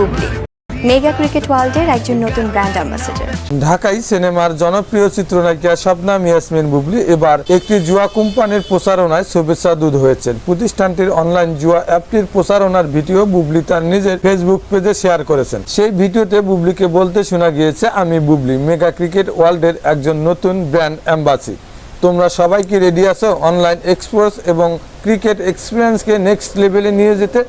Bubly mega cricket ওয়ার্ল্ডের একজন নতুন ব্র্যান্ড অ্যাম্বাসেডর। ঢাকাই সিনেমার জনপ্রিয় চিত্রনায়িকা শবনাম ইয়াসমিন বুবলি এবার একটি জুয়া কোম্পানির প্রচারণায় শুভেচ্ছা দূত হয়েছেন। প্রতিষ্ঠানটির অনলাইন জুয়া অ্যাপটির প্রচারণার ভিডিও বুবলি তার নিজের ফেসবুক পেজে শেয়ার করেছেন। সেই ভিডিওতে বুবলিকে বলতে শোনা গিয়েছে, আমি বুবলি, মেগা ক্রিকেট ওয়ার্ল্ডের একজন নতুন ব্র্যান্ড অ্যাম্বাসি। তোমরা সবাই কি রেডি আছো অনলাইন এক্সপোর্টস এবং ক্রিকেট এক্সপিরিয়েন্সকে নেক্সট লেভেলে নিয়ে যেতে?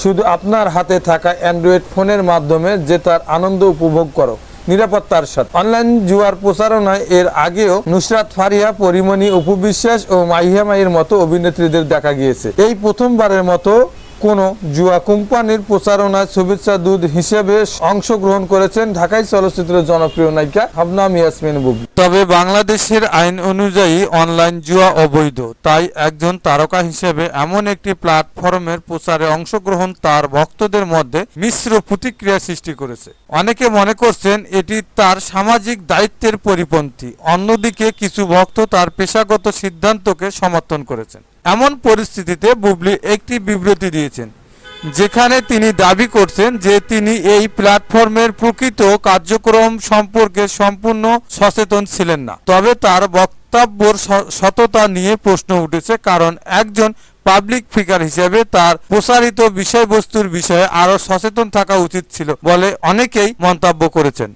শুধু আপনার হাতে থাকা অ্যান্ড্রয়েড ফোনের মাধ্যমে যে তার আনন্দ উপভোগ করো। নিরাপত্তার সাথে। অনলাইন জুয়ার প্রচারণায় এর আগেও নুসরাত ফারিয়া, পরিমণি, অপু বিশ্বাস ও মাহিয়া মাহির মতো অভিনেত্রীদের দেখা গিয়েছে। এই প্রথমবারের মতো কোন জুয়া কোম্পানির প্রচারণায় শুভেচ্ছা দূত হিসেবে অংশগ্রহণ করেছেন ঢাকাই চলচ্চিত্রের জনপ্রিয় নায়িকা হাবনাম ইয়াসমিন বুবলি। তবে বাংলাদেশের আইন অনুযায়ী অনলাইন জুয়া অবৈধ। তাই একজন তারকা হিসেবে এমন একটি প্ল্যাটফর্মের প্রচারে অংশগ্রহণ তার ভক্তদের মধ্যে মিশ্র প্রতিক্রিয়া সৃষ্টি করেছে। অনেকে মনে করছেন এটি তার সামাজিক দায়িত্বের পরিপন্থী। অন্যদিকে কিছু ভক্ত তার পেশাগত সিদ্ধান্তকে সমর্থন করেছেন। এমন পরিস্থিতিতে বুবলি একটি বিবৃতি দিয়েছেন। যেখানে তিনি দাবি করছেন যে তিনি এই প্ল্যাটফর্মের প্রকৃত কার্যক্রম সম্পর্কে সম্পূর্ণ সচেতন ছিলেন না। তবে তার বক্তব্যর সততা নিয়ে প্রশ্ন উঠেছে, কারণ একজন পাবলিক ফিগার হিসেবে তার প্রসারিত বিষয়বস্তুর বিষয়ে আরও সচেতন থাকা উচিত ছিল বলে অনেকেই মন্তব্য করেছেন।